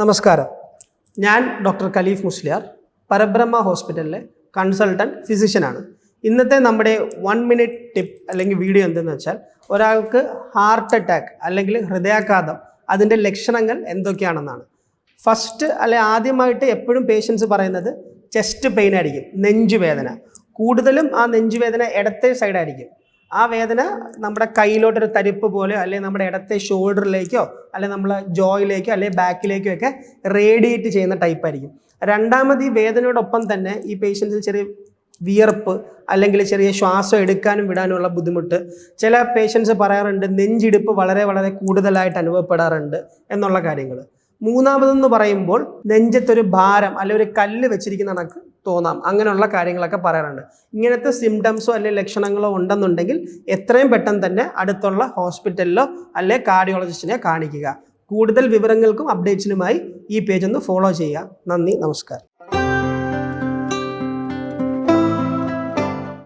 നമസ്കാരം. ഞാൻ doctor Khelif Musliyar പരബ്രഹ്മ ഹോസ്പിറ്റലിലെ കൺസൾട്ടന്റ് ഫിസിഷ്യനാണ്. ഇന്നത്തെ നമ്മുടെ വൺ മിനിറ്റ് ടിപ്പ് അല്ലെങ്കിൽ വീഡിയോ എന്തെന്ന് വെച്ചാൽ ഒരാൾക്ക് ഹാർട്ട് അറ്റാക്ക് അല്ലെങ്കിൽ ഹൃദയാഘാതം അതിന്റെ ലക്ഷണങ്ങൾ എന്തൊക്കെയാണെന്നാണ്. ഫസ്റ്റ് അല്ലെ ആദ്യമായിട്ട് എപ്പോഴും പേഷ്യൻസ് പറയുന്നത് ചെസ്റ്റ് പെയിൻ ആയിരിക്കും നെഞ്ചുവേദന. കൂടുതലും ആ നെഞ്ചുവേദന ഇടത്തെ സൈഡായിരിക്കും ആ വേദന നമ്മുടെ കയ്യിലോട്ടൊരു തരിപ്പ് പോലെ അല്ലെങ്കിൽ നമ്മുടെ ഇടത്തെ ഷോൾഡറിലേക്കോ അല്ലെങ്കിൽ നമ്മളെ ജോയിലേക്കോ അല്ലെങ്കിൽ ബാക്കിലേക്കോ ഒക്കെ റേഡിയേറ്റ് ചെയ്യുന്ന ടൈപ്പ് ആയിരിക്കും. രണ്ടാമത് ഈ വേദനയോടൊപ്പം തന്നെ ഈ പേഷ്യൻസിന് ചെറിയ വിയർപ്പ് അല്ലെങ്കിൽ ചെറിയ ശ്വാസം എടുക്കാനും വിടാനുമുള്ള ബുദ്ധിമുട്ട്. ചില പേഷ്യൻസ് പറയാറുണ്ട് നെഞ്ചിടിപ്പ് വളരെ വളരെ കൂടുതലായിട്ട് അനുഭവപ്പെടാറുണ്ട് എന്നുള്ള കാര്യങ്ങൾ മൂന്നാമതെന്ന് പറയുമ്പോൾ നെഞ്ചത്തൊരു ഭാരം അല്ലെങ്കിൽ ഒരു കല്ല് വെച്ചിരിക്കുന്ന കണക്ക് തോന്നാം. അങ്ങനെയുള്ള കാര്യങ്ങളൊക്കെ പറയാറുണ്ട്. ഇങ്ങനത്തെ സിംറ്റംസോ അല്ലെങ്കിൽ ലക്ഷണങ്ങളോ ഉണ്ടെന്നുണ്ടെങ്കിൽ എത്രയും പെട്ടെന്ന് തന്നെ അടുത്തുള്ള ഹോസ്പിറ്റലിലോ അല്ലെ കാർഡിയോളജിസ്റ്റിനെ കാണിക്കുക. കൂടുതൽ വിവരങ്ങൾക്കും അപ്ഡേറ്റ്സിനുമായി ഈ പേജ് ഒന്ന് ഫോളോ ചെയ്യുക. നന്ദി നമസ്കാരം.